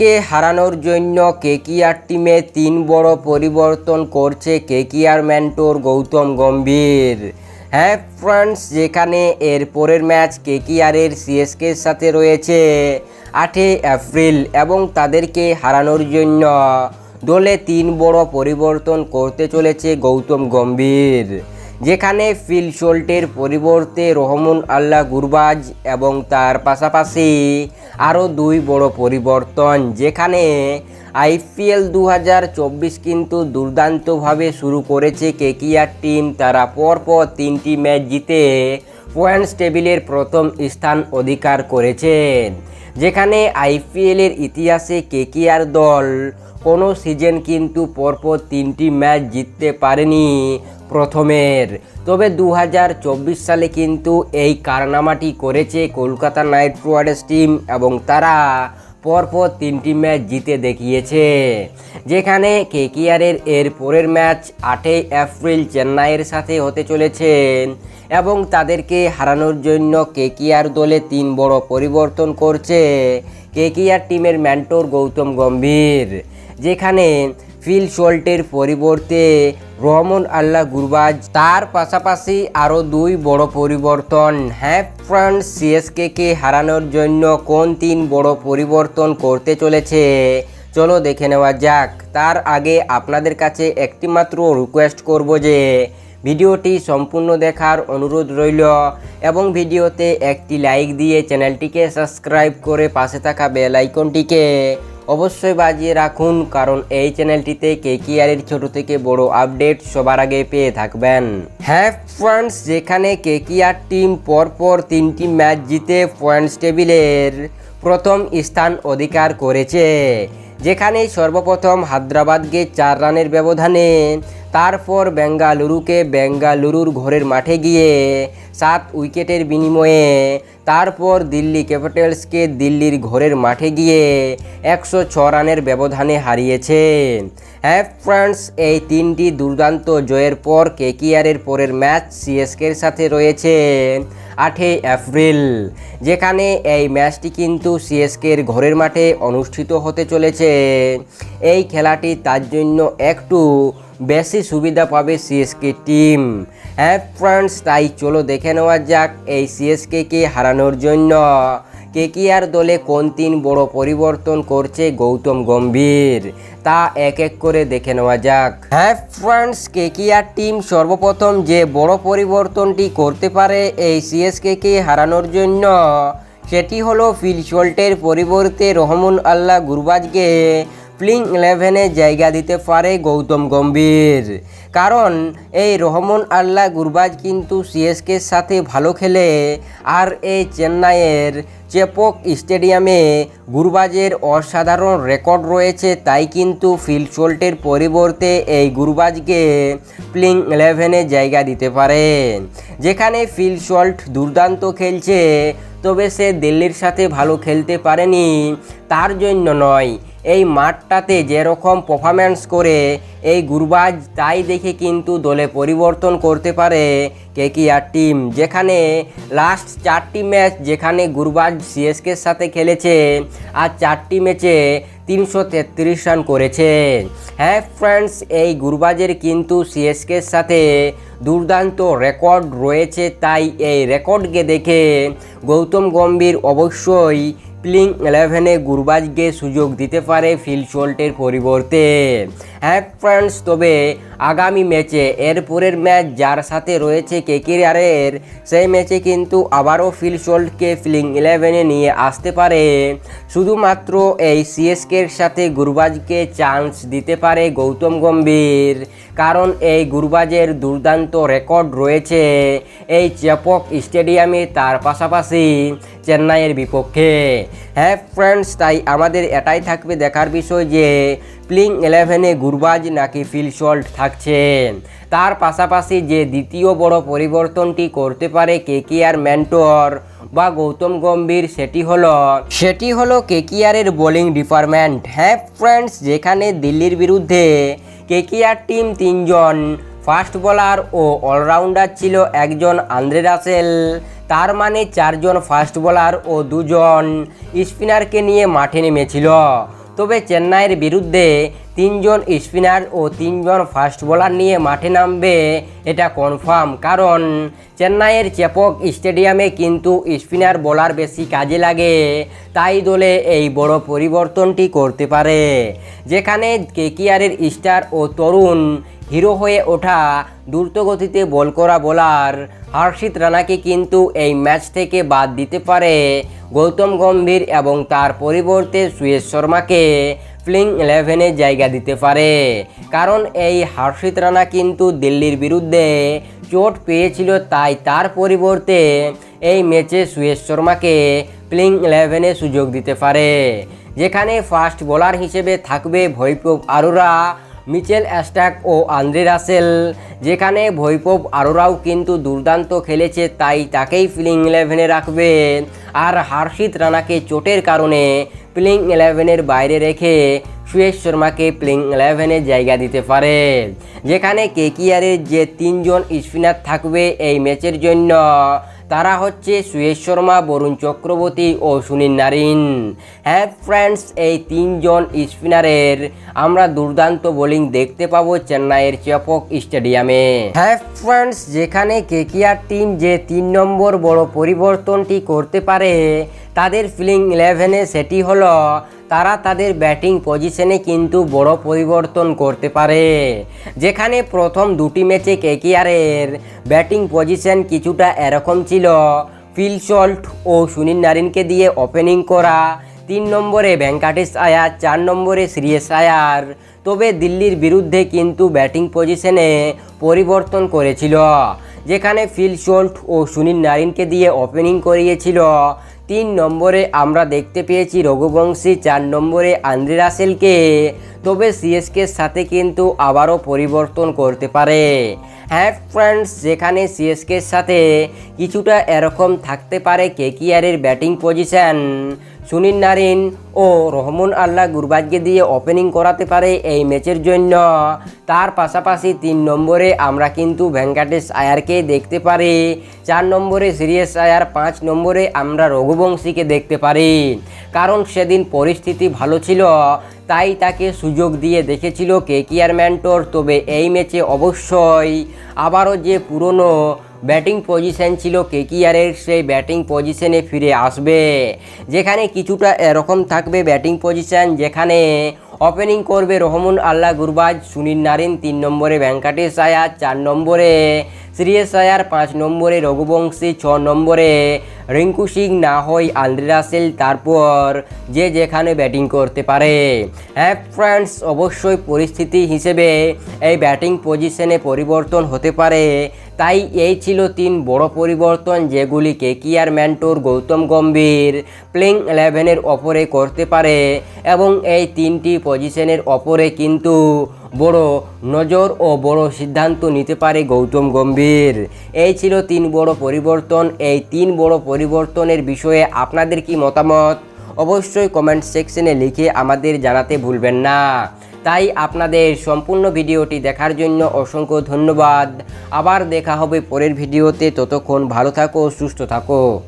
কে হারানোর জন্য কেকিআর টিমে তিন বড় পরিবর্তন করছে কেকিআর ম্যান্টোর গৌতম গম্ভীর। হ্যাঁ ফ্রেন্ডস যেখানে এর পরের ম্যাচ কেকিআরের সিএসকের সাথে রয়েছে আটই এপ্রিল এবং তাদেরকে হারানোর জন্য। দলে তিন বড় পরিবর্তন করতে চলেছে গৌতম গম্ভীর। যেখানে ফিল শোল্টের পরিবর্তে রহমুন আল্লাহ গুরবাজ এবং তার পাশাপাশি আরও দুই বড় পরিবর্তন, যেখানে আইপিএল দু হাজার চব্বিশ কিন্তু দুর্দান্তভাবে শুরু করেছে কেকিআর টিম। তারা পরপর তিনটি ম্যাচ জিতে পয়েন্টস টেবিলের প্রথম স্থান অধিকার করেছেন। যেখানে আইপিএলের ইতিহাসে কেকিআর দল কোনো সিজন কিন্তু পরপর তিনটি ম্যাচ জিততে পারেনি প্রথমের। তবে দু হাজার চব্বিশ সালে কিন্তু এই কারনামাটি করেছে কলকাতা নাইট রাইডার্স টিম এবং তারা পরপর তিনটি ম্যাচ জিতে দেখিয়েছে। যেখানে কেকিআরের এর পরের ম্যাচ আটই এপ্রিল চেন্নাইয়ের সাথে হতে চলেছেন এবং তাদেরকে হারানোর জন্য কেকিআর দলে তিন বড় পরিবর্তন করছে। কেকিআর টিমের ম্যান্টোর গৌতম গম্ভীর। যেখানে ফিল শোল্টের পরিবর্তে রহমন আল্লাহ গুরবাজ, তার পাশাপাশি আরও দুই বড় পরিবর্তন হ্যাঁ ফ্রান্স সিএসকে কে হারানোর জন্য কোন তিন বড় পরিবর্তন করতে চলেছে? চলো দেখে নেওয়া যাক। তার আগে আপনাদের কাছে একটি মাত্র রিকোয়েস্ট করব যে, ভিডিওটি সম্পূর্ণ দেখার অনুরোধ রইল এবং ভিডিওতে একটি লাইক দিয়ে চ্যানেলটিকে সাবস্ক্রাইব করে পাশে থাকা বেল আইকনটিকে অবশ্যই বাজিয়ে রাখুন, কারণ এই চ্যানেলটিতে কেকিআরের ছোট থেকে বড় আপডেট সবার আগে পেয়ে থাকবেন। হ্যাঁ ফ্রান্স যেখানে কেকিআর টিম পরপর তিনটি ম্যাচ জিতে পয়েন্টস টেবিলের প্রথম স্থান অধিকার করেছে। যেখানে সর্বপ্রথম হায়দ্রাবাদকে চার রানের ব্যবধানে, তারপর বেঙ্গালুরুকে বেঙ্গালুরুর ঘরের মাঠে গিয়ে সাত উইকেটের বিনিময়ে, তারপর দিল্লি ক্যাপিটালসকে দিল্লির ঘরের মাঠে গিয়ে একশো ছ রানের ব্যবধানে হারিয়েছে হ্যাঁ ফ্রেন্ডস এই তিনটি দুর্দান্ত জয়ের পর কেকিআরের পরের ম্যাচ সিএসকের সাথে রয়েছে। আটই এপ্রিল, যেখানে এই ম্যাচটি কিন্তু সিএসকের ঘরের মাঠে অনুষ্ঠিত হতে চলেছে। এই খেলাটি তার জন্য একটু বেশি সুবিধা পাবে সিএসকে টিম। হ্যাঁ ফ্রেন্ডস, তাই চলো দেখে নেওয়া যাক এই সিএসকে কে হারানোর জন্য। কেকিআর দলে কোন তিন বড় পরিবর্তন করছে গৌতম গম্ভীর? তা এক এক করে দেখে নেওয়া যাক। হ্যাঁ ফ্রেন্ডস, কেকিআর টিম সর্বপ্রথম যে বড় পরিবর্তনটি করতে পারে এই সিএসকে কে হারানোর জন্য, সেটি হলো ফিল শোল্টের পরিবর্তে রহমান আল্লাহ গুরবাজকে প্লিং ইলেভেনে জায়গা দিতে পারে গৌতম গম্ভীর। কারণ এই রহমন আল্লাহ গুরবাজ কিন্তু সিএসকের সাথে ভালো খেলে। আর এই চেন্নাইয়ের চেপক স্টেডিয়ামে গুরবাজের অসাধারণ রেকর্ড রয়েছে, তাই কিন্তু ফিল শোল্টের পরিবর্তে এই গুরবাজকে প্লিং ইলেভেনে জায়গা দিতে পারেন যেখানে ফিল দুর্দান্ত খেলছে, তবে সে দিল্লির সাথে ভালো খেলতে পারেনি, তার জন্য নয়। এই মাঠটাতে যেরকম পারফরম্যান্স করে, এই গুরবাজ তাই দেখে কিন্তু দলে পরিবর্তন করতে পারে কেকিআর টিম যেখানে লাস্ট চারটি ম্যাচ যেখানে গুরবাজ সিএসকের সাথে খেলেছে, আর চারটি ম্যাচে তিনশো তেত্রিশ রান করেছে। হ্যাঁ ফ্রেন্ডস এই গুরবাজের কিন্তু সিএসকের সাথে দুর্দান্ত রেকর্ড রয়েছে, তাই এই রেকর্ডকে দেখে গৌতম গম্ভীর অবশ্যই প্লিং ইলেভেনে গুরবাজকে সুযোগ দিতে পারে ফিল শোল্টের পরিবর্তে। হ্যাঁ ফ্রেন্ডস তবে আগামী ম্যাচে। এরপরের ম্যাচ যার সাথে রয়েছে কেকিরারের সেই ম্যাচে কিন্তু আবারও ফিল শোল্টকে ফিলিং ইলেভেনে নিয়ে আসতে পারে। শুধুমাত্র এই সিএসকের সাথে গুরবাজকে চান্স দিতে পারে গৌতম গম্ভীর, কারণ এই গুরবাজের দুর্দান্ত রেকর্ড রয়েছে এই চেপক স্টেডিয়ামে তার পাশাপাশি চেন্নাইয়ের বিপক্ষে। হ্যাঁ ফ্রেন্ডস, তাই আমাদের এটাই থাকবে দেখার বিষয় যে প্লিং ইলেভেনে গুরবাজ নাকি ফিল শল্ট থাকছেন? তার পাশাপাশি যে দ্বিতীয় বড় পরিবর্তনটি করতে পারে কেকিআর ম্যান্টোর বা গৌতম গম্ভীর, সেটি হলো সেটি হলো কেকিআরের বোলিং ডিপার্টমেন্ট হ্যাঁ ফ্রেন্ডস যেখানে দিল্লির বিরুদ্ধে কেকিআর টিম তিনজন ফাস্ট বোলার ও অলরাউন্ডার ছিল একজন আন্দ্রে রাসেল তার মানে চারজন ফাস্ট বোলার ও দুজন স্পিনারকে নিয়ে মাঠে নেমেছিল। তবে চেন্নাইয়ের বিরুদ্ধে তিনজন স্পিনার ও তিনজন ফাস্ট বোলার নিয়ে মাঠে নামবে, এটা কনফার্ম কারণ চেন্নাইয়ের চেপক স্টেডিয়ামে কিন্তু স্পিনার বোলার বেশি কাজে লাগে, তাই দলে এই বড় পরিবর্তনটি করতে পারে। যেখানে কেকিআরের স্টার ও তরুণ হিরো হয়ে ওঠা দ্রুতগতিতে বল করা বোলার হর্ষিত রানাকে কিন্তু এই ম্যাচ থেকে বাদ দিতে পারে গৌতম গম্ভীর এবং তার পরিবর্তে সুয়েশ শর্মাকে প্লেইং ইলেভেনে জায়গা দিতে পারে। কারণ এই হর্ষিত রানা কিন্তু দিল্লির বিরুদ্ধে চোট পেয়েছিল, তাই তার পরিবর্তে এই ম্যাচে সুয়েশ শর্মাকে প্লেইং ইলেভেনে সুযোগ দিতে পারে। যেখানে ফাস্ট বোলার হিসেবে থাকবে ভৈপব আরোরা। মিচেল অ্যাস্টাক ও আন্দ্রে রাসেল, যেখানে ভৈপব আরোরাও কিন্তু দুর্দান্ত খেলেছে, তাই তাকেই প্লেইং ইলেভেনে রাখবে। আর হার্ষিত রানাকে চোটের কারণে প্লেইং ইলেভেনের বাইরে রেখে সুয়েশ শর্মাকে প্লেইং ইলেভেনে জায়গা দিতে পারে। যেখানে কেকিআরের যে তিনজন স্পিনার থাকবে এই ম্যাচের জন্য তারা হচ্ছে সুয়েশ শর্মা, বরুণ চক্রবর্তী ও সুনীল নারিন। হ্যাঁ ফ্রেন্ডস এই তিনজন স্পিনারের আমরা দুর্দান্ত বোলিং দেখতে পাবো চেন্নাইয়ের চেপক স্টেডিয়ামে। হ্যাঁ ফ্রেন্ডস যেখানে কেকিআর টিম যে তিন নম্বর বড় পরিবর্তনটি করতে পারে, তাদের ফিলিং ইলেভেনে সেটি হলো তারা তাদের ব্যাটিং পজিশনে কিন্তু বড় পরিবর্তন করতে পারে। যেখানে প্রথম দুটি ম্যাচে কেকিআরের ব্যাটিং পজিশন কিছুটা এরকম ছিল। ফিল সল্ট ও সুনীল নারিনকে দিয়ে ওপেনিং করা, তিন নম্বরে ভেঙ্কাটেশ আয়ার, চার নম্বরে শ্রীয়েশ আয়ার। তবে দিল্লির বিরুদ্ধে কিন্তু ব্যাটিং পজিশনে পরিবর্তন করেছিল। যেখানে ফিল সোল্ট ও সুনীল নারিনকে দিয়ে ওপেনিং করিয়েছিল। তিন নম্বরে আমরা দেখতে পেয়েছি রঘুবংশী, চার নম্বরে আন্দ্রে রাসেলকে। তবে সিএসকের সাথে কিন্তু আবারও পরিবর্তন করতে পারে। হ্যাঁ ফ্রেন্ডস যেখানে সিএসকের সাথে কিছুটা এরকম থাকতে পারে কেকিআরের ব্যাটিং পজিশন সুনীল নারিন ও রহমান আল্লাহ গুরবাজকে দিয়ে ওপেনিং করাতে পারে এই ম্যাচের জন্য। তার পাশাপাশি তিন নম্বরে আমরা কিন্তু ভেঙ্কাটেশ আয়ারকে দেখতে পারি। চার নম্বরে সিরিয়াস আয়ার, পাঁচ নম্বরে আমরা রঘুবংশীকে দেখতে পারি। কারণ সেদিন পরিস্থিতি ভালো ছিল, তাই তাকে সুযোগ দিয়ে দেখেছিল কেকিআর ম্যান্টোর তবে এই ম্যাচে অবশ্যই আবারও যে পুরনো ব্যাটিং পজিশন ছিল কেকিআরের, সেই ব্যাটিং পজিশনে ফিরে আসবে। যেখানে কিছুটা এরকম থাকবে ব্যাটিং পজিশন, যেখানে ওপেনিং করবে রহমান আল্লাহ গুরবাজ, সুনীল নারিন তিন নম্বরে ভেঙ্কাটেশ আয়ার চার নম্বরে শ্রেয়স আয়ার পাঁচ নম্বরে রঘুবংশী ছ নম্বরে রিঙ্কু সিং, না হয় আন্দ্রে রাসেল, তারপর যে যেখানে ব্যাটিং করতে পারে। হ্যাঁ ফ্রেন্ডস, অবশ্যই পরিস্থিতি হিসেবে এই ব্যাটিং পজিশনে পরিবর্তন হতে পারে। তাই এই ছিল তিন বড় পরিবর্তন যেগুলি KKR mentor Gautam Gambhir playing ইলেভেনের ওপরে করতে পারে এবং এই তিনটি পজিশনের ওপরে কিন্তু বড় নজর ও বড় সিদ্ধান্ত নিতে পারে গৌতম গম্ভীর। এই ছিল তিন বড় পরিবর্তন। এই তিন বড় পরিবর্তনের বিষয়ে আপনাদের কি মতামত? অবশ্যই কমেন্ট সেকশনে লিখে আমাদের জানাতে ভুলবেন না। তাই আপনাদের সম্পূর্ণ ভিডিওটি দেখার জন্য অসংখ্য ধন্যবাদ। আবার দেখা হবে পরের ভিডিওতে। ততক্ষণ ভালো থাকো, সুস্থ থাকো।